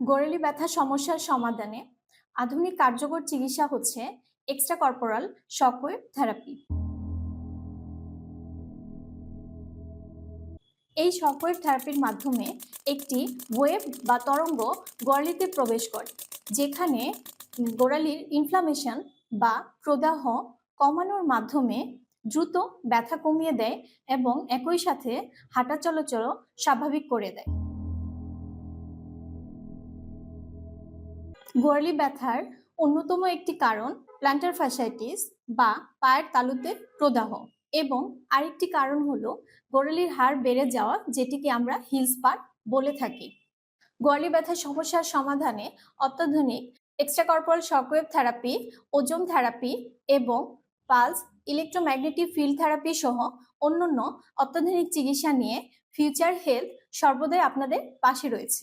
গোড়ালি ব্যথা সমস্যার সমাধানে আধুনিক কার্যকর চিকিৎসা হচ্ছে এক্সট্রা কর্পোরাল শকওয়েভ থেরাপি এই শকওয়েভ থেরাপির মাধ্যমে একটি ওয়েভ বা তরঙ্গ গোড়ালিতে প্রবেশ করে, যেখানে গোড়ালির ইনফ্লামেশন বা প্রদাহ কমানোর মাধ্যমে দ্রুত ব্যথা কমিয়ে দেয় এবং একই সাথে হাঁটা চলাচল স্বাভাবিক করে দেয়। গোড়ালি ব্যথার অন্যতম একটি কারণ প্ল্যান্টার ফ্যাসাইটিস বা পায়ের তালুতে প্রদাহ এবং আরেকটি কারণ হলো গোড়ালির হাড় বেড়ে যাওয়া, যেটিকে আমরা হিলস স্পার বলে থাকি। গোড়ালি ব্যথার সমস্যার সমাধানে অত্যাধুনিক extracorporeal shockwave therapy, ozone therapy এবং পালস, ইলেকট্রোম্যাগনেটিক ফিল্ড থেরাপি সহ অন্যান্য অত্যাধুনিক চিকিৎসা নিয়ে ফিউচার হেলথ সর্বদাই আপনাদের পাশে রয়েছে।